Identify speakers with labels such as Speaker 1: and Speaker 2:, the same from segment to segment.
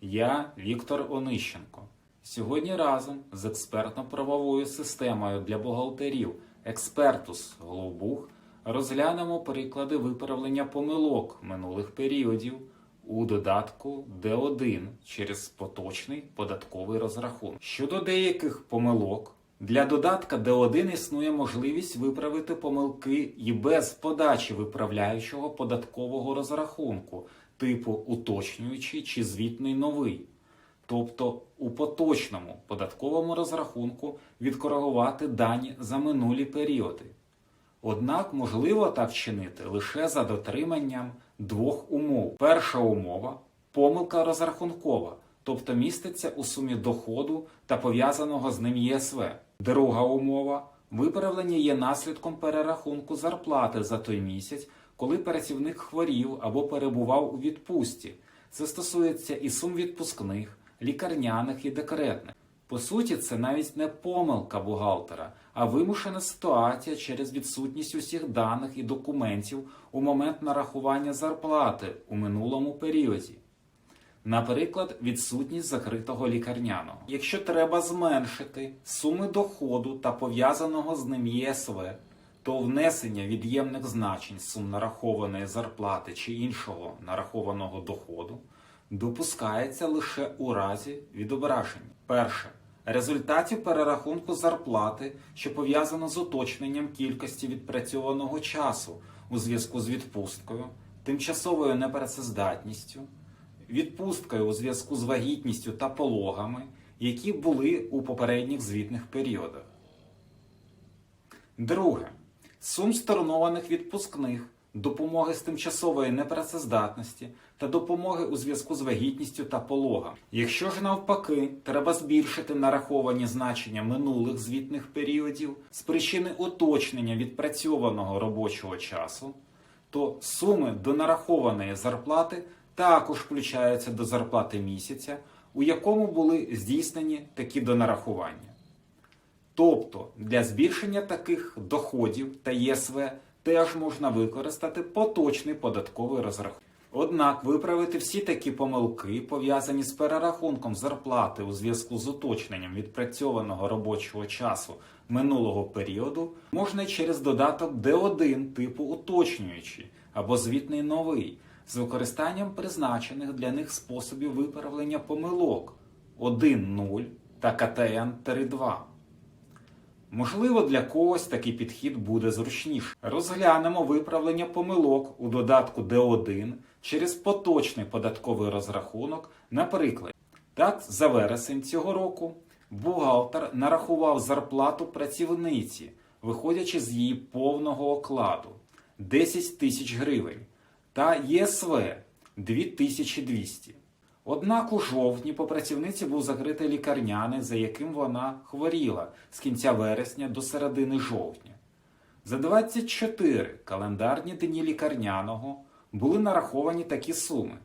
Speaker 1: Я Віктор Онищенко. Сьогодні разом з експертно-правовою системою для бухгалтерів Експертус Глобух розглянемо приклади виправлення помилок минулих періодів у додатку Д1 через поточний податковий розрахунок. Щодо деяких помилок, для додатка Д1 існує можливість виправити помилки і без подачі виправляючого податкового розрахунку типу уточнюючий чи звітний новий. Тобто у поточному податковому розрахунку відкоригувати дані за минулі періоди. Однак можливо так вчинити лише за дотриманням двох умов. Перша умова помилка розрахункова, тобто міститься у сумі доходу та пов'язаного з ним ЄСВ. Друга умова виправлення є наслідком перерахунку зарплати за той місяць, коли працівник хворів або перебував у відпустці. Це стосується і сум відпускних, лікарняних і декретних. По суті, це навіть не помилка бухгалтера, а вимушена ситуація через відсутність усіх даних і документів у момент нарахування зарплати у минулому періоді. Наприклад, відсутність закритого лікарняного. Якщо треба зменшити суми доходу та пов'язаного з ним ЄСВ, то внесення від'ємних значень сум нарахованої зарплати чи іншого нарахованого доходу допускається лише у разі відображення. Перше. Результатів перерахунку зарплати, що пов'язано з уточненням кількості відпрацьованого часу у зв'язку з відпусткою, тимчасовою непрацездатністю, відпусткою у зв'язку з вагітністю та пологами, які були у попередніх звітних періодах. Друге. Сум сторонованих відпускних, допомоги з тимчасової непрацездатності та допомоги у зв'язку з вагітністю та пологом. Якщо ж навпаки, треба збільшити нараховані значення минулих звітних періодів з причини уточнення відпрацьованого робочого часу, то суми до нарахованої зарплати також включаються до зарплати місяця, у якому були здійснені такі донарахування. Тобто для збільшення таких доходів та ЄСВ теж можна використати поточний податковий розрахунок. Однак виправити всі такі помилки, пов'язані з перерахунком зарплати у зв'язку з уточненням відпрацьованого робочого часу минулого періоду, можна через додаток D1 типу уточнюючий або звітний новий з використанням призначених для них способів виправлення помилок 1.0 та КТН 3.2. Можливо, для когось такий підхід буде зручніше. Розглянемо виправлення помилок у додатку D1 через поточний податковий розрахунок на прикладі. Так, за вересень цього року бухгалтер нарахував зарплату працівниці, виходячи з її повного окладу 10 тисяч гривень та ЄСВ 2200. Однак у жовтні по працівниці був закритий лікарняний, за яким вона хворіла з кінця вересня до середини жовтня. За 24 календарні дні лікарняного були нараховані такі суми.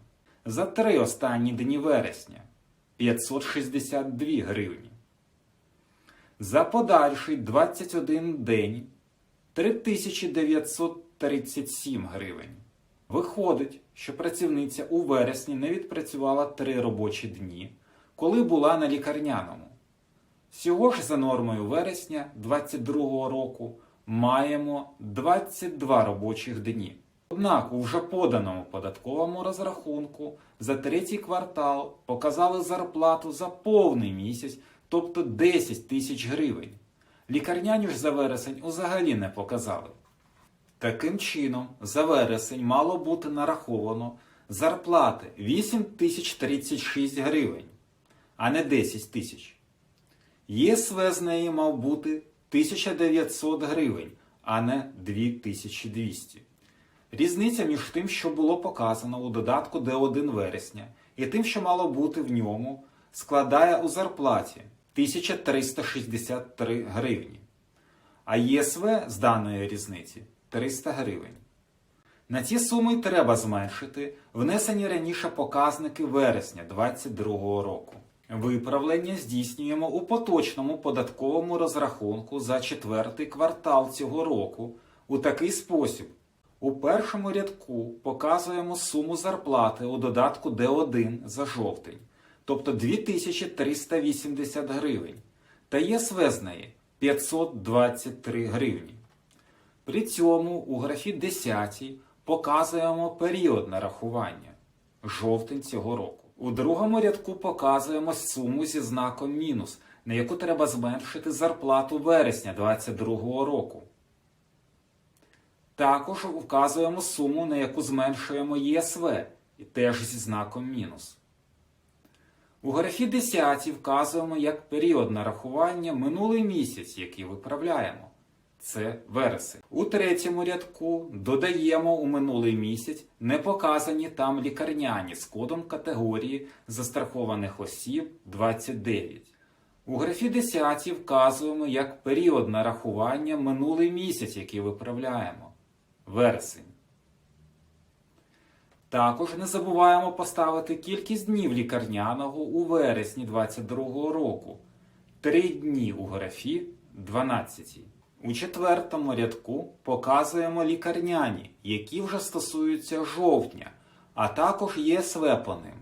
Speaker 1: За три останні дні вересня 562 гривні. За подальший 21 день 3937 гривень. Виходить, що працівниця у вересні не відпрацювала три робочі дні, коли була на лікарняному. Всього ж за нормою вересня 2022 року маємо 22 робочих дні. Однак у вже поданому податковому розрахунку за третій квартал показали зарплату за повний місяць, тобто 10 тисяч гривень. Лікарняні ж за вересень взагалі не показали. Таким чином, за вересень мало бути нараховано зарплати 8036 гривень, а не 10 тисяч. ЄСВ з неї мав бути 1900 гривень, а не 2200. Різниця між тим, що було показано у додатку Д1 вересня, і тим, що мало бути в ньому, складає у зарплаті 1363 гривні. А ЄСВ з даної різниці 300 гривень. На ці суми треба зменшити внесені раніше показники вересня 2022 року. Виправлення здійснюємо у поточному податковому розрахунку за четвертий квартал цього року у такий спосіб. У першому рядку показуємо суму зарплати у додатку D1 за жовтень. тобто 2380 гривень, та ЄСВ з неї 523 гривні. При цьому у графі 10 показуємо період нарахування жовтень цього року. У другому рядку показуємо суму зі знаком мінус, на яку треба зменшити зарплату вересня 2022 року. Також вказуємо суму, на яку зменшуємо ЄСВ, і теж зі знаком мінус. У графі 10 вказуємо як період нарахування минулий місяць, який виправляємо. Це вересень. У третьому рядку додаємо у минулий місяць не показані там лікарняні з кодом категорії застрахованих осіб 29. У графі 10 вказуємо як період нарахування минулий місяць, який виправляємо. Вересень. Також не забуваємо поставити кількість днів лікарняного у вересні 2022 року. Три дні у графі 12. У четвертому рядку показуємо лікарняні, які вже стосуються жовтня, а також ЄСВ по ним.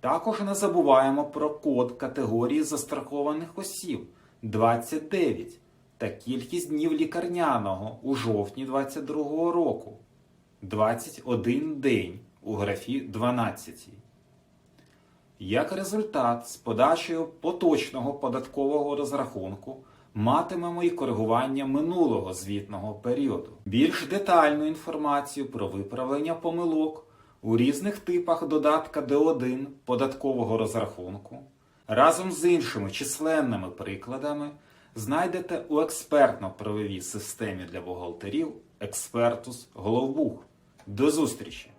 Speaker 1: Також не забуваємо про код категорії застрахованих осіб 29 та кількість днів лікарняного у жовтні 2022 року 21 день у графі 12. Як результат, з подачею поточного податкового розрахунку матимемо і коригування минулого звітного періоду. Більш детальну інформацію про виправлення помилок у різних типах додатка Д1 податкового розрахунку разом з іншими численними прикладами знайдете у експертно-правовій системі для бухгалтерів Експертус Головбух. До зустрічі!